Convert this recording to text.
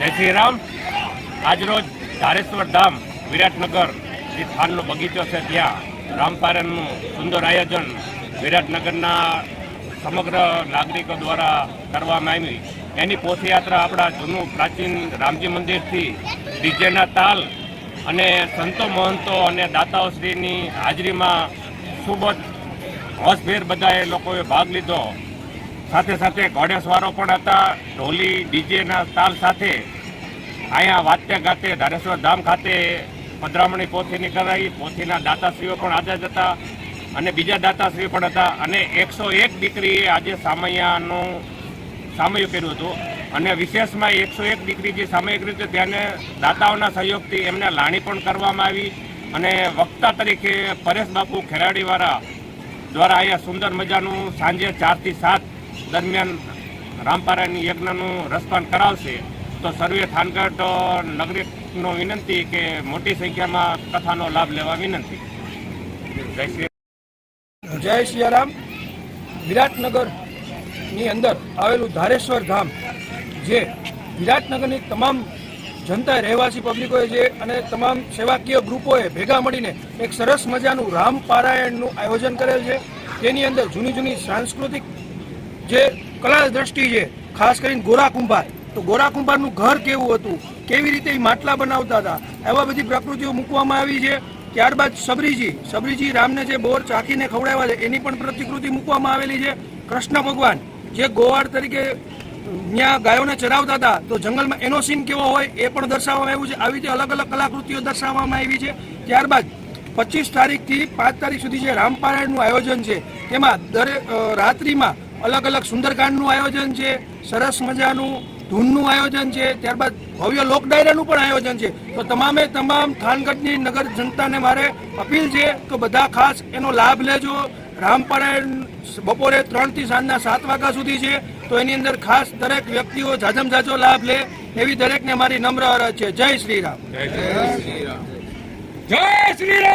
જય શ્રી રામ આજરોજ ધારેશ્વર ધામ, વિરાટનગર, જે થાનનો બગીચો છે ત્યાં રામપારણનું સુંદર આયોજન વિરાટનગરના સમગ્ર નાગરિકો દ્વારા કરવામાં આવી. એની પોથયાત્રા આપણા જૂનું પ્રાચીન રામજી મંદિરથી ડીજેના તાલ અને સંતો મહંતો અને દાતાઓશ્રીની હાજરીમાં ખૂબ જ હોશભેર બધાએ લોકોએ ભાગ લીધો. સાથે સાથે ઘોડેસવારો પણ હતા. ઢોલી, ડીજેના તાલ સાથે અહીંયા વાત્ય ગાતે ધારેશ્વર ધામ ખાતે પધરામણી પોથીની કરાઈ પોથીના દાતાશ્રીઓ પણ હાજર હતા અને બીજા દાતાશ્રીઓ પણ હતા. અને એકસો એક દીકરીએ આજે સામૈયાનું સામયું કર્યું હતું. અને વિશેષમાં એકસો એક દીકરી જે સામયિક રીતે ત્યાંને દાતાઓના સહયોગથી એમને લાણી પણ કરવામાં આવી. અને વક્તા તરીકે પરેશ બાપુ ખેરાડીવાળા દ્વારા અહીંયા સુંદર મજાનું સાંજે ચારથી સાત દરમિયાન રામપારાયણ યજ્ઞનું રસપાન કરાવશે, તો સર્વે થાનગઢ નગરીનો વિનંતી કે મોટી સંખ્યામાં કથાનો લાભ લેવા વિનંતી. જય શ્રી જય વિરાટનગરની અંદર આવેલું ધારેશ્વર ધામ, જે વિરાટનગરની તમામ જનતા રહેવાસી પબ્લિકોએ જે અને તમામ સેવાકીય ગ્રુપોએ ભેગા મળીને એક સરસ મજાનું રામ પારાયણનું આયોજન કરેલ છે. તેની અંદર જૂની જૂની સાંસ્કૃતિક જે કલા દ્રષ્ટિ છે, ખાસ કરીને ગોરા કુંભાર તો ગોરા કુંભારનું ઘર કેવું હતું? કેવી રીતે એ માટલા બનાવતા હતા? એવા બધી પ્રકૃતિઓ મૂકવામાં આવી છે. ત્યારબાદ સબરીજી સબરીજી રામને જે બોર ચાખીને ખવડાવ્યા છે, એની પણ પ્રતિકૃતિ મૂકવામાં આવેલી છે. કૃષ્ણ ભગવાન, જે ગોવાળ તરીકે ત્યાં ગાયોને ચરાવતા હતા, તો જંગલમાં એનો સીન કેવો હોય એ પણ દર્શાવવામાં આવ્યું છે. આવી રીતે અલગ અલગ કલાકૃતિઓ દર્શાવવામાં આવી છે. ત્યારબાદ પચીસ તારીખથી પાંચ તારીખ સુધી જે રામપારાયણનું આયોજન છે, તેમાં દરેક રાત્રિમાં અલગ અલગ સુંદરકાંડનું આયોજન છે સરસ મજાનું ધૂનનું આયોજન છે ત્યારબાદ ભવ્ય લોક ડાયરાનું પણ આયોજન છે. તો તમામે તમામ થાનગઢની નગર જનતાને મારે અપીલ છે કે બધા ખાસ એનો લાભ લેજો. રામપારાયણ બપોરે ત્રણથી સાંજના સાત વાગ્યા સુધી છે. તો એની અંદર ખાસ દરેક વ્યક્તિઓ જાજમ જાજો લાભ લે એવી દરેકને મારી નમ્ર અરજ છે. જય શ્રી રામ. જય શ્રી રામ. જય શ્રી રામ.